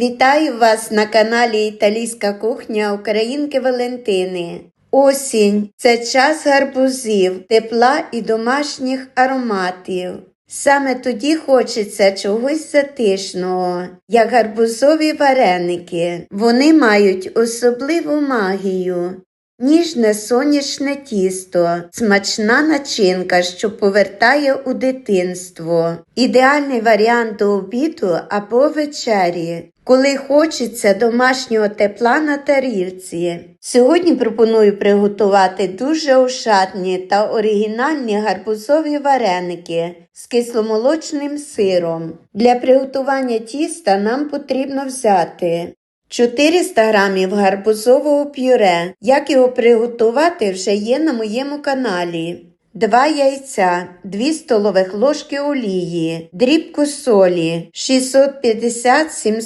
Вітаю вас на каналі Італійська кухня Українки Валентини. Осінь це час гарбузів, тепла і домашніх ароматів. Саме тоді хочеться чогось затишного, як гарбузові вареники. Вони мають особливу магію. Ніжне сонячне тісто, смачна начинка, що повертає у дитинство. Ідеальний варіант до обіду або вечері, коли хочеться домашнього тепла на тарілці. Сьогодні пропоную приготувати дуже ошатні та оригінальні гарбузові вареники з кисломолочним сиром. Для приготування тіста нам потрібно взяти 400 грамів гарбузового пюре. Як його приготувати, вже є на моєму каналі. 2 яйця, 2 столових ложки олії, дрібку солі, 650-700